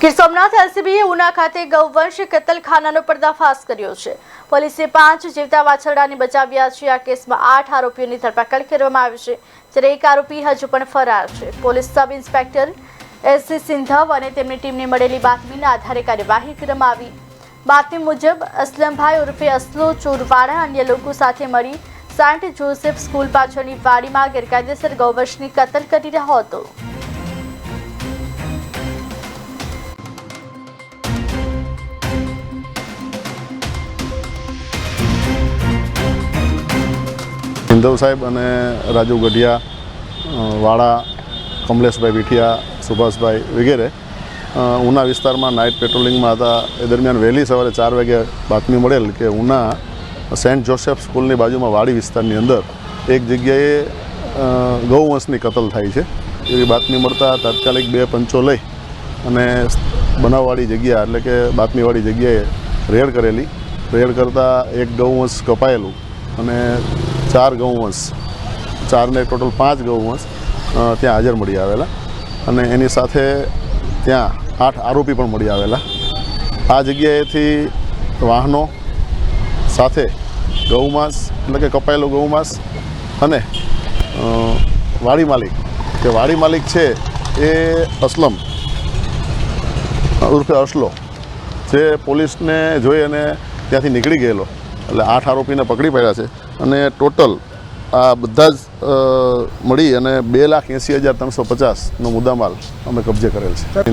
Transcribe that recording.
ગીર સોમનાથ એલસીબીએ ઉના ખાતે ગૌવંશ કતલખાનાનો પર્દાફાશ કર્યો છે. પોલીસે પાંચ જીવતા વાછરડાને બચાવ્યા છે. આ કેસમાં આઠ આરોપીઓની ધરપકડ કરવામાં આવી છે. જ્યારે એક આરોપી હજુ પણ ફરાર છે. Police sub inspector SC Sindhav અને તેમની ટીમને મળેલી બાતમીના આધારે કાર્યવાહી કરવામાં આવી. બાતમી મુજબ, અસલમભાઈ ઉર્ફે અસલો ચોરવાડા અન્ય લોકો સાથે મળી સાન્ટ જોસેફ સ્કૂલ પાછળની વાડીમાં ગેરકાયદેસર ગૌવંશની કતલ કરી રહ્યો હતો. સિંધવ સાહેબ અને રાજુ ગઢિયા વાળા, કમલેશભાઈ વિઠિયા, સુભાષભાઈ વગેરે ઉના વિસ્તારમાં નાઇટ પેટ્રોલિંગમાં હતા. એ દરમિયાન વહેલી સવારે ચાર વાગે બાતમી મળેલ કે ઉના સેન્ટ જોસેફ સ્કૂલની બાજુમાં વાડી વિસ્તારની અંદર એક જગ્યાએ ગૌવંશની કતલ થાય છે. એવી બાતમી મળતા તાત્કાલિક બે પંચો લઈ અને બનાવવાળી જગ્યા એટલે કે બાતમીવાળી જગ્યાએ રેડ કરેલી. રેડ કરતાં એક ગૌવંશ કપાયેલું અને ચાર ગૌવંશ ચારને ટોટલ પાંચ ગૌવંશ ત્યાં હાજર મળી આવેલા. અને એની સાથે ત્યાં આઠ આરોપી પણ મળી આવેલા. આ જગ્યાએથી વાહનો સાથે ગૌમાંસ એટલે કે કપાયેલું ગૌમાંસ અને વાડી માલિક. કે વાડી માલિક છે એ અસલમ, ઉર્ફે અસલો, જે પોલીસને જોઈ અને ત્યાંથી નીકળી ગયેલો. એટલે આઠ આરોપીને પકડી પડ્યા છે. અને ટોટલ આ બધા જ મળી અને બે લાખ એંસી હજાર ત્રણસો પચાસનો મુદ્દામાલ અમે કબજે કરેલ છે.